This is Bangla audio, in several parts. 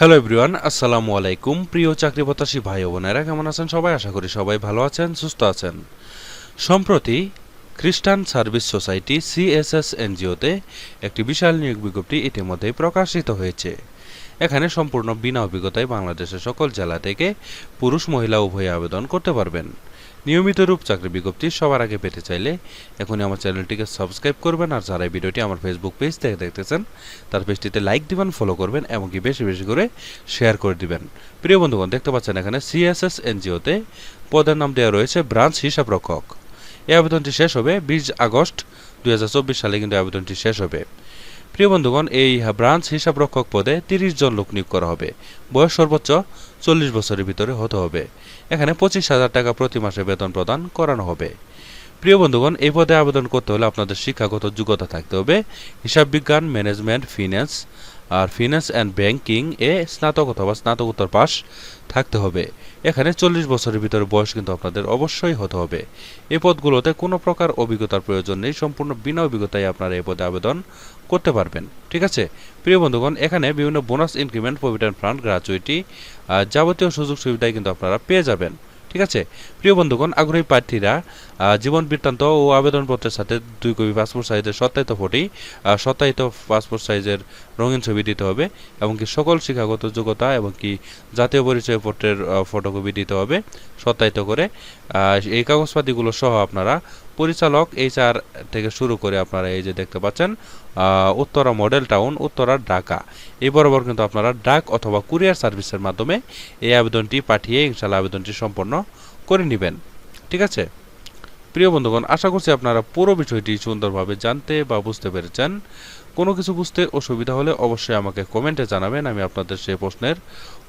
হ্যালো এভরিওয়ান আসসালামু আলাইকুম প্রিয় চাকরি প্রত্যাশী ভাই বোনেরা, কেমন আছেন সবাই? আশা করি সবাই ভালো আছেন, সুস্থ আছেন। সম্প্রতি খ্রিস্টান সার্ভিস সোসাইটি সিএসএস এনজিওতে একটি বিশাল নিয়োগ বিজ্ঞপ্তি ইতিমধ্যেই প্রকাশিত হয়েছে। এখানে সম্পূর্ণ বিনা অভিজ্ঞতায় বাংলাদেশের সকল জেলা থেকে পুরুষ, মহিলা উভয়ে আবেদন করতে পারবেন। নিয়মিত রূপ চাকরি বিজ্ঞপ্তি সবার আগে পেতে চাইলে এখনই আমার চ্যানেলটিকে সাবস্ক্রাইব করবেন আর যারা এই ভিডিওটি আমার ফেসবুক পেজ থেকে দেখতেছেন, তার পেজটিতে লাইক দিবেন ফলো করবেন এমনকি বেশি বেশি করে শেয়ার করে দিবেন। প্রিয় বন্ধুগণ, দেখতে পাচ্ছেন এখানে সিএসএস এনজিওতে পদের নাম দেওয়া রয়েছে ব্রাঞ্চ হিসাব রক্ষক। এই আবেদনটি শেষ হবে বিশ আগস্ট দুই হাজার চব্বিশ সালে কিন্তু আবেদনটি শেষ হবে। প্রিয় বন্ধুগণ, এই ব্রাঞ্চ হিসাব রক্ষক পদে তিরিশ জন লোক নিয়োগ করা হবে। বয়স সর্বোচ্চ চল্লিশ বছরের ভিতরে হতে হবে। এখানে পঁচিশ হাজার টাকা প্রতি মাসে বেতন প্রদান করানো হবে। প্রিয় বন্ধুগণ, এই পদে আবেদন করতে হলে আপনাদের শিক্ষাগত যোগ্যতা থাকতে হবে। হিসাব বিজ্ঞান ম্যানেজমেন্ট ফিন্যান্স আর ফিন্যান্স অ্যান্ড ব্যাংকিং এ স্নাতক অথবা স্নাতকোত্তর পাস থাকতে হবে। এখানে চল্লিশ বছরের ভিতরে বয়স কিন্তু আপনাদের অবশ্যই হতে হবে। এ পদগুলোতে কোনো প্রকার অভিজ্ঞতার প্রয়োজন নেই, সম্পূর্ণ বিনা অভিজ্ঞতায় আপনারা এই পদে আবেদন করতে পারবেন, ঠিক আছে? প্রিয় বন্ধুগণ, এখানে বিভিন্ন bonus increment provident fund, gratuity যাবতীয় সুযোগ সুবিধাই কিন্তু আপনারা পেয়ে যাবেন। ঠিক আছে? প্রিয় বন্ধুগণ, আগ্রহী প্রার্থীরা জীবন বৃত্তান্ত ও আবেদনপত্রের সাথে দুই কপি পাসপোর্ট সাইজের সত্যায়িত ফটি সত্যায়িত পাসপোর্ট সাইজের রঙিন ছবি দিতে হবে এবং কি সকল শিক্ষাগত যোগ্যতা এবং কি জাতীয় পরিচয় পত্রের ফটোকপি দিতে হবে সত্যায়িত করে। এই কাগজপাতিগুলো সহ আপনারা পরিচালক এইচআর থেকে শুরু করে আপনারা এই যে দেখতে পাচ্ছেন উত্তরা মডেল টাউন, উত্তরা, ঢাকা। এই বরাবর কিন্তু আপনারা ডাক অথবা কুরিয়ার সার্ভিসের মাধ্যমে এই আবেদনটি পাঠিয়ে ইনশাল্লাহ আবেদনটি সম্পন্ন করে নেবেন। ঠিক আছে? প্রিয় বন্ধুগণ, আশা করছি আপনারা পুরো বিষয়টি সুন্দরভাবে জানতে বা বুঝতে পেরেছেন। কোনো কিছু বুঝতে অসুবিধা হলে অবশ্যই আমাকে কমেন্টে জানাবেন, আমি আপনাদের সেই প্রশ্নের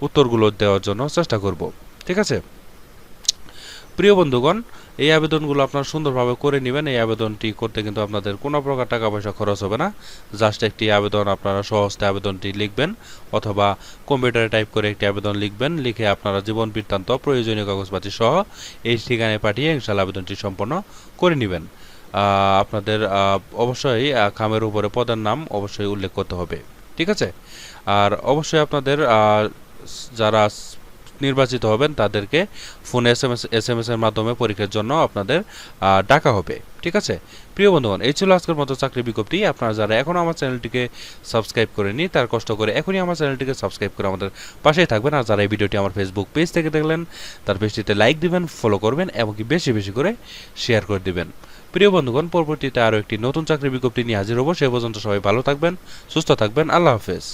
উত্তরগুলো দেওয়ার জন্য চেষ্টা করব। ঠিক আছে? প্রিয় বন্ধুগণ এই আবেদনগুলো আপনারা সুন্দরভাবে করে নেবেন। এই আবেদনটি করতে কিন্তু আপনাদের কোনো প্রকার টাকা পয়সা খরচ হবে না। জাস্ট একটি আবেদন আপনারা সহজতে আবেদনটি লিখবেন অথবা কম্পিউটারে টাইপ করে একটি আবেদন লিখবেন। লিখে আপনারা জীবন বৃত্তান্ত, প্রয়োজনীয় কাগজপাতি সহ এই ঠিকানায় পাঠিয়ে ইনশাল্লাহ আবেদনটি সম্পন্ন করে নেবেন। আপনাদের অবশ্যই খামের উপরে পদের নাম অবশ্যই উল্লেখ করতে হবে। ঠিক আছে? আর অবশ্যই আপনাদের যারা নির্বাচিত হবেন, তাদেরকে phone S M S S M S এর মাধ্যমে পরীক্ষার জন্য আপনাদের ডাকা হবে। ঠিক আছে? প্রিয় বন্ধুগণ, এই ছিল আজকের মতো চাকরি বিজ্ঞপ্তি। আপনারা যারা এখনও আমার চ্যানেলটিকে সাবস্ক্রাইব করেনি তার কষ্ট করে এখনই আমার চ্যানেলটিকে সাবস্ক্রাইব করে আমাদের পাশেই থাকবেন। আর যারা এই ভিডিওটি আমার ফেসবুক পেজ থেকে দেখলেন, তার পেজটিতে লাইক দিবেন ফলো করবেন, এমনকি বেশি বেশি করে শেয়ার করে দিবেন। প্রিয় বন্ধুগণ, পরবর্তীতে আরও একটি নতুন চাকরি বিজ্ঞপ্তি নিয়ে হাজির হব। সে পর্যন্ত সবাই ভালো থাকবেন, সুস্থ থাকবেন। আল্লাহ হাফেজ।